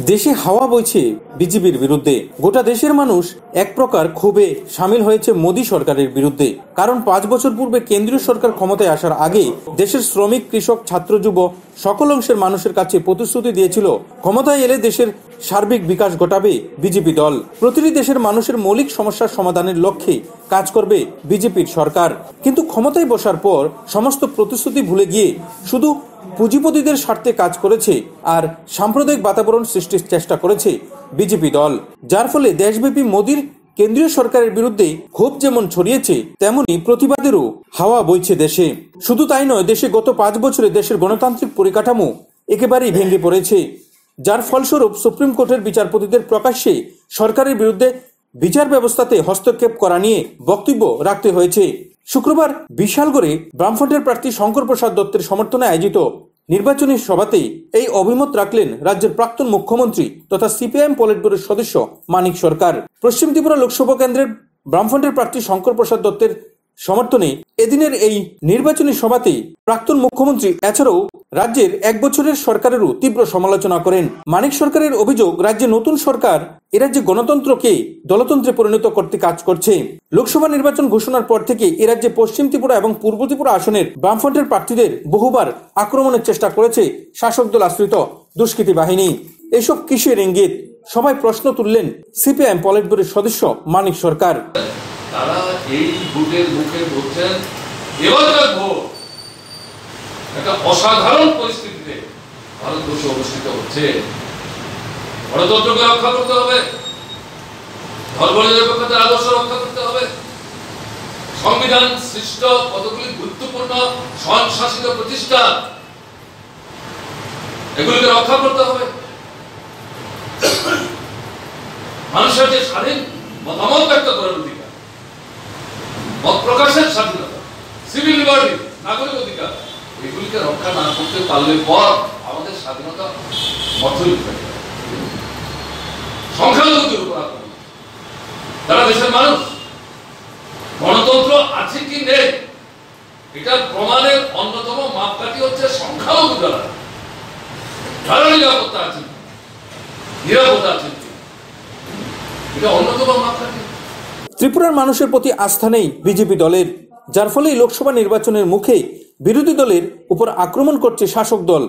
দেশে হাওয়া বইছে বিজেপির বিরুদ্ধে। গোটা দেশের মানুষ এক প্রকার ক্ষোভে সামিল হয়েছে মোদী সরকারের বিরুদ্ধে। কারণ পাঁচ বছর পূর্বে কেন্দ্রীয় সরকার ক্ষমতায় আসার আগে দেশের শ্রমিক, কৃষক, ছাত্র, যুব সকল অংশের মানুষের কাছে প্রতিশ্রুতি দিয়েছিল, ক্ষমতায় এলে দেশের সার্বিক বিকাশ ঘটাবে বিজেপি দল। প্রতিটি দেশের মানুষের মৌলিক সমস্যার সমাধানের লক্ষ্যে কাজ করবে বিজেপির সরকার। কিন্তু ক্ষমতায় বসার পর সমস্ত প্রতিশ্রুতি ভুলে গিয়ে শুধু পুঁজিপতিদের স্বার্থে কাজ করেছে আর সাম্প্রদায়িক বাতাবরণ সৃষ্টির চেষ্টা করেছে বিজেপি দল। যার ফলে দেশব্যাপী মোদীর কেন্দ্রীয় সরকারের বিরুদ্ধে ক্ষোভ যেমন ছড়িয়েছে, তেমনি প্রতিবাদেরও হাওয়া বইছে দেশে। শুধু তাই নয়, দেশে গত পাঁচ বছরে দেশের গণতান্ত্রিক পরিকাঠামো একেবারেই ভেঙে পড়েছে। যার ফলস্বরূপ সুপ্রিম কোর্টের বিচারপতিদের প্রকাশ্যে সরকারের বিরুদ্ধে বিচার ব্যবস্থাতে হস্তক্ষেপ করা নিয়ে বক্তব্য রাখতে হয়েছে। শুক্রবার বিশালগড়ে বামফ্রন্টের প্রার্থী শঙ্কর প্রসাদ দত্তের সমর্থনে আয়োজিত নির্বাচনী সভাতেই এই অভিমত রাখলেন রাজ্যের প্রাক্তন মুখ্যমন্ত্রী তথা সিপিআইএম পলিট ব্যুরোর সদস্য মানিক সরকার। পশ্চিম ত্রিপুরা লোকসভা কেন্দ্রের বামফ্রন্টের প্রার্থী শঙ্কর প্রসাদ দত্তের সমর্থনে এদিনের এই নির্বাচনী সভাতে প্রাক্তন মুখ্যমন্ত্রী, এছাড়াও রাজ্যের এক বছরের সরকারেরও তীব্র সমালোচনা করেন। মানিক সরকারের অভিযোগ, রাজ্যে নতুন সরকার এ রাজ্যে গণতন্ত্রকে দলতন্ত্রে পরিণত করতে কাজ করছে। লোকসভা নির্বাচন ঘোষণার পর থেকে এ রাজ্যে পশ্চিম ত্রিপুরা এবং পূর্ব ত্রিপুরা আসনের বামফ্রন্টের প্রার্থীদের বহুবার আক্রমণের চেষ্টা করেছে শাসক দল আশ্রিত দুষ্কৃতী বাহিনী। এসব কিসের ইঙ্গিত? সবাই প্রশ্ন তুললেন সিপিআইএম পলিট ব্যুরোর সদস্য মানিক সরকার। তারা এই ভোটের মুখে বলছেন একটা অসাধারণ পরিস্থিতিতে ভারতবর্ষে অনুষ্ঠিত হচ্ছে। গণতন্ত্রকে রক্ষা করতে হবে। ধর্ম নিরপেক্ষতার আদর্শ রক্ষা করতে হবে। সংবিধান সৃষ্ট কতগুলি গুরুত্বপূর্ণ স্বয়ংশাসিত প্রতিষ্ঠান এগুলিকে রক্ষা করতে হবে। মানুষের যে স্বাধীন মতামত ব্যক্ত করার অধিকার, মত প্রকাশের স্বাধীনতা সিভিল লিবার্টি নাগরিক অধিকার এগুলিকে রক্ষা না করতে পারলে পর আমাদের স্বাধীনতা থাকে সংখ্যালঘুদের উপর তারা দেশের মানুষ, গণতন্ত্র আছে কি নেই? প্রমাণের অন্যতম মাপকাঠি হচ্ছে সংখ্যালঘু তারা নিরাপত্তা আছে নিরাপত্তা আছে। এটা অন্যতম মাপকাঠি। ত্রিপুরার মানুষের প্রতি আস্থা নেই বিজেপি দলের, যার ফলে লোকসভা নির্বাচনের মুখে বিরোধী দলের উপর আক্রমণ করছে শাসক দল।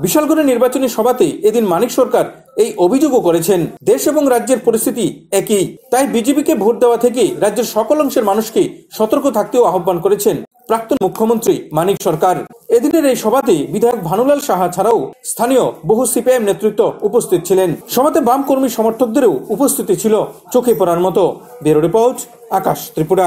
বিশালগড়ের নির্বাচনী সভাতে এদিন মানিক সরকার এই অভিযোগও করেছেন। দেশ এবং রাজ্যের পরিস্থিতি একই। তাই বিজেপিকে ভোট দেওয়া থেকে রাজ্যের সকল অংশের মানুষকে সতর্ক থাকতেও আহ্বান করেছেন প্রাক্তন মুখ্যমন্ত্রী মানিক সরকার। এদিনের এই সভাতে বিধায়ক ভানুলাল সাহা ছাড়াও স্থানীয় বহু সিপিআইএম নেতৃত্ব উপস্থিত ছিলেন। সভাতে বাম কর্মী সমর্থকদেরও উপস্থিতি ছিল চোখে পড়ার মতো। Bureau report, Akash Tripura.